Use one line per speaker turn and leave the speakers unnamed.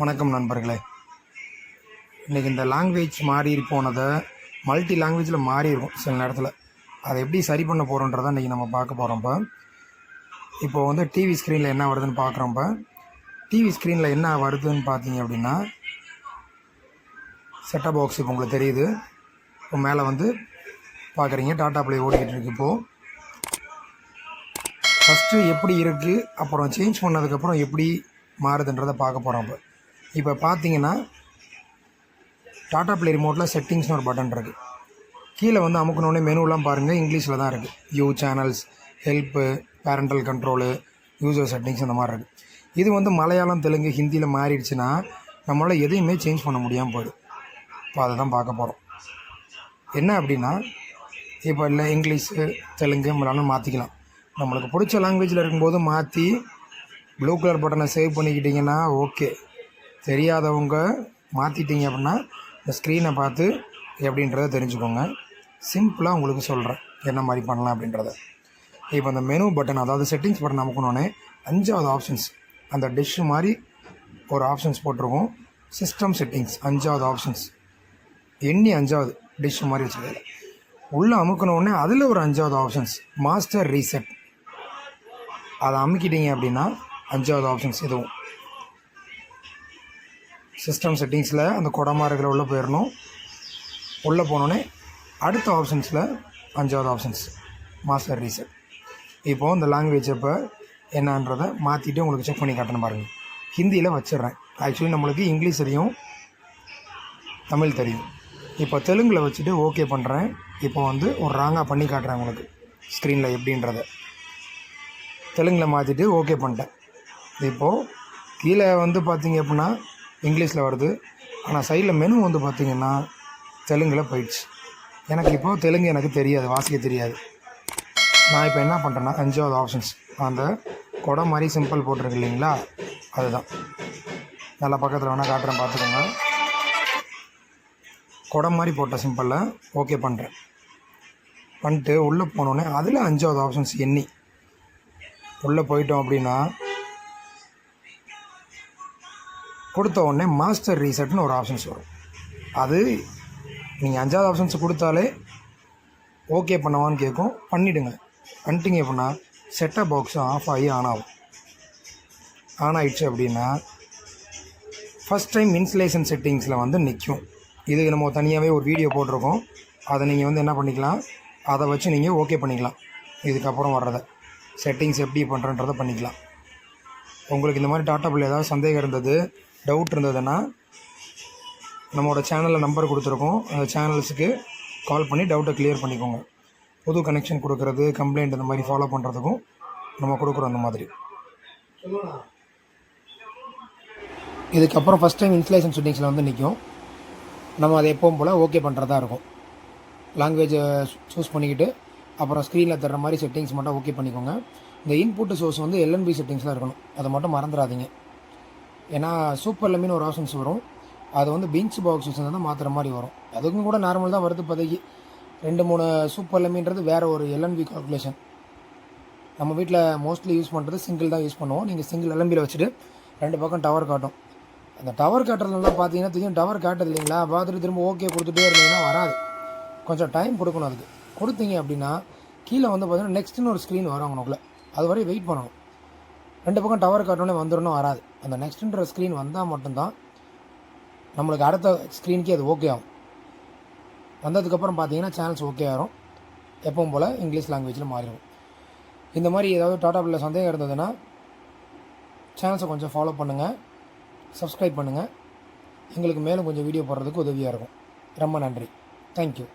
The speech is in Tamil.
வணக்கம் நண்பர்களே. இன்றைக்கி இந்த லாங்குவேஜ் மாறி போனதை மல்டி லாங்குவேஜில் மாறி இருக்கும் சில நேரத்தில். அதை எப்படி சரி பண்ண போகிறோன்றதை இன்றைக்கி நம்ம பார்க்க போகிறோம் இப்போ. இப்போ வந்து டிவி ஸ்க்ரீனில் என்ன வருதுன்னு பார்க்குறோம்ப்போ டிவி ஸ்க்ரீனில் என்ன வருதுன்னு பார்த்தீங்க அப்படின்னா செட்டப் பாக்ஸ் இப்போ உங்களுக்கு தெரியுது. இப்போ மேலே வந்து பார்க்குறீங்க டாட்டா பிளே ஓடிக்கிட்டு இருக்கு இப்போது ஃபஸ்ட்டு எப்படி இருக்குது அப்புறம் சேஞ்ச் பண்ணதுக்கப்புறம் எப்படி மாறுதுன்றதை பார்க்க போகிறோம் இப்போ. இப்போ பார்த்தீங்கன்னா டாட்டா ப்ளே ரிமோட்டில் செட்டிங்ஸ்னு ஒரு பட்டன் இருக்குது கீழே வந்து அமுக்கணுன்னே மெனுலாம் பாருங்கள் இங்கிலீஷில் தான் இருக்குது you channels help parental control user settings அந்த மாதிரி இருக்குது இது வந்து மலையாளம் தெலுங்கு ஹிந்தியில் மாறிடுச்சுன்னா நம்மளால் எதையுமே சேஞ்ச் பண்ண முடியாமல் போயிடும். இப்போ அதை தான் பார்க்க போகிறோம் என்ன அப்படின்னா இப்போ இல்லை இங்கிலீஷு தெலுங்கு மலையாளம் மாற்றிக்கலாம் நம்மளுக்கு பிடிச்ச லாங்குவேஜில் இருக்கும்போது மாற்றி ப்ளூ கலர் பட்டனை சேவ் பண்ணிக்கிட்டிங்கன்னா ஓகே தெரியாதவங்க மாற்றிட்டீங்க அப்படின்னா இந்த ஸ்க்ரீனை பார்த்து எப்படின்றத தெரிஞ்சுக்கோங்க. சிம்பிளாக உங்களுக்கு சொல்கிறேன் என்ன மாதிரி பண்ணலாம் அப்படின்றத. இப்போ அந்த மெனு பட்டன் அதாவது செட்டிங்ஸ் பட்டன் அமுக்கணுன்னே அஞ்சாவது ஆப்ஷன்ஸ் அந்த டிஷ் மாதிரி ஒரு ஆப்ஷன்ஸ் போட்டிருக்கோம். சிஸ்டம் செட்டிங்ஸ் அஞ்சாவது ஆப்ஷன்ஸ் எண்ணி அஞ்சாவது டிஷ் மாதிரி வச்சுருக்காரு உள்ளே அமுக்கணுன்னே அதில் ஒரு அஞ்சாவது ஆப்ஷன்ஸ் மாஸ்டர் ரீசெட் அதை அமுக்கிட்டீங்க அப்படின்னா அஞ்சாவது ஆப்ஷன்ஸ் இதுவும் சிஸ்டம் செட்டிங்ஸில் அந்த குடமாக இருக்கிற உள்ளே போயிடணும். உள்ளே போனோடனே அடுத்த ஆப்ஷன்ஸில் அஞ்சாவது ஆப்ஷன்ஸ். Master reset. இப்போது இந்த லாங்குவேஜ் இப்போ என்னன்றதை மாற்றிட்டு உங்களுக்கு செக் பண்ணி காட்டணும் பாருங்கள் ஹிந்தியில் வச்சிடுறேன். ஆக்சுவலி நம்மளுக்கு இங்கிலீஷ் தெரியும் தமிழ் தெரியும். இப்போ தெலுங்கில் வச்சுட்டு ஓகே பண்ணுறேன் இப்போ வந்து ஒரு ராங்காக பண்ணி காட்டுறேன் உங்களுக்கு ஸ்க்ரீனில் எப்படின்றத. தெலுங்கில் மாற்றிட்டு ஓகே பண்ணிட்டேன். இப்போது கீழே வந்து பார்த்தீங்க அப்படின்னா இங்கிலீஷில் வருது. ஆனால் சைடில் மெனு வந்து பார்த்திங்கன்னா தெலுங்கில் போயிடுச்சு. எனக்கு இப்போது தெலுங்கு எனக்கு தெரியாது வாசிக்க தெரியாது. நான் இப்போ என்ன பண்ணுறேன்னா அஞ்சாவது ஆப்ஷன்ஸ் அந்த குடம் மாதிரி சிம்பிள் போட்டிருக்கு இல்லைங்களா? அதுதான். நல்லா பக்கத்தில் வேணால் காட்டுறேன் பார்த்துக்கோங்க குடம் மாதிரி போட்ட சிம்பிளில் ஓகே பண்ணுறேன் பண்ணிட்டு உள்ளே போனோடனே அதில் அஞ்சாவது ஆப்ஷன்ஸ் எண்ணி. உள்ளே போயிட்டோம் அப்படின்னா கொடுத்த உடனே மாஸ்டர் ரீசெட்னு ஒரு ஆப்ஷன்ஸ் வரும். அது நீங்கள் அஞ்சாவது ஆப்ஷன்ஸ் கொடுத்தாலே ஓகே பண்ணவான்னு கேட்கும் பண்ணிவிடுங்க பண்ணிட்டீங்க அப்படின்னா செட்டப் பாக்ஸும் ஆஃப் ஆகி ஆன் ஆகும். ஆன் ஆயிடுச்சு அப்படின்னா ஃபஸ்ட் டைம் இன்சுலேஷன் செட்டிங்ஸில் வந்து நிற்கும் இதுக்கு நம்ம தனியாகவே ஒரு வீடியோ போட்டிருக்கோம். அதை நீங்கள் வந்து என்ன பண்ணிக்கலாம்? அதை வச்சு நீங்கள் ஓகே பண்ணிக்கலாம். இதுக்கப்புறம் வர்றதை. செட்டிங்ஸ் எப்படி பண்ணுறன்றதை பண்ணிக்கலாம். உங்களுக்கு இந்த மாதிரி டாட்டாப்பில் ஏதாவது சந்தேகம் இருந்தது டவுட் இருந்ததுன்னா நம்மளோட சேனலில் நம்பர் கொடுத்துருக்கோம். அந்த சேனல்ஸுக்கு கால் பண்ணி டவுட்டை க்ளியர் பண்ணிக்கோங்க. புது கனெக்ஷன் கொடுக்கறது கம்ப்ளைண்ட் இந்த மாதிரி ஃபாலோ பண்ணுறதுக்கும் நம்ம கொடுக்குறோம் அந்த மாதிரி. இதுக்கப்புறம் ஃபஸ்ட் டைம் இன்ஸ்டலேஷன் செட்டிங்ஸில் வந்து நிற்கும் நம்ம அதை எப்பவும் போல் ஓகே பண்ணுறதா இருக்கும். லாங்குவேஜை சூஸ் பண்ணிக்கிட்டு அப்புறம் ஸ்க்ரீனில் தர்ற மாதிரி செட்டிங்ஸ் மட்டும் ஓகே பண்ணிக்கோங்க. இந்த இன்புட் சோர்ஸ் வந்து எல்என்பி செட்டிங்ஸில் இருக்கணும். அதை மட்டும் மறந்துடாதீங்க. ஏன்னா சூப்பர் லெமின் ஒரு ஆப்ஷன்ஸ் வரும். அது வந்து பீன்ஸ் பாக்ஸஸ் தான் மாற்றுற மாதிரி வரும். அதுக்கும் கூட நார்மல் தான் வருது இப்போதைக்கு ரெண்டு மூணு சூப்பர் லெமின்றது வேறு ஒரு எல்என்பி கால்குலேஷன் நம்ம வீட்டில் மோஸ்ட்லி யூஸ் பண்ணுறது சிங்கிள் தான் யூஸ் பண்ணுவோம். நீங்கள் சிங்கிள் எலம்பியில் வச்சுட்டு ரெண்டு பக்கம் டவர் காட்டும். அந்த டவர் காட்டுறதுலாம் பார்த்தீங்கன்னா தெரியும். டவர் காட்டுது இல்லைங்களா? பார்த்துட்டு திரும்ப ஓகே கொடுத்துட்டே இருந்தீங்கன்னா வராது. கொஞ்சம் டைம் கொடுக்கணும் அதுக்கு. கொடுத்தீங்க அப்படின்னா கீழே வந்து பார்த்தீங்கன்னா நெக்ஸ்ட்னு ஒரு ஸ்க்ரீன் வரும் அவனுக்குள்ள அது வரை வெயிட் பண்ணணும் ரெண்டு பக்கம் டவர் காட்டோன்னே வந்துடணும் வராது. அந்த நெக்ஸ்ட்டுன்ற ஸ்க்ரீன் வந்தால் மட்டும்தான் நம்மளுக்கு அடுத்த ஸ்க்ரீனுக்கே அது ஓகே ஆகும். வந்ததுக்கப்புறம் பார்த்தீங்கன்னா சேனல்ஸ் ஓகே ஆகும் எப்பவும் போல் இங்கிலீஷ் லாங்குவேஜில் மாறிடும் இந்த மாதிரி ஏதாவது டாட்டா பில்ல சந்தேகம் இருந்ததுன்னா சேனல்ஸை கொஞ்சம் ஃபாலோ பண்ணுங்கள் சப்ஸ்கிரைப் பண்ணுங்கள் எங்களுக்கு மேலும் கொஞ்சம் வீடியோ போடுறதுக்கு உதவியாக இருக்கும். ரொம்ப நன்றி. தேங்க்யூ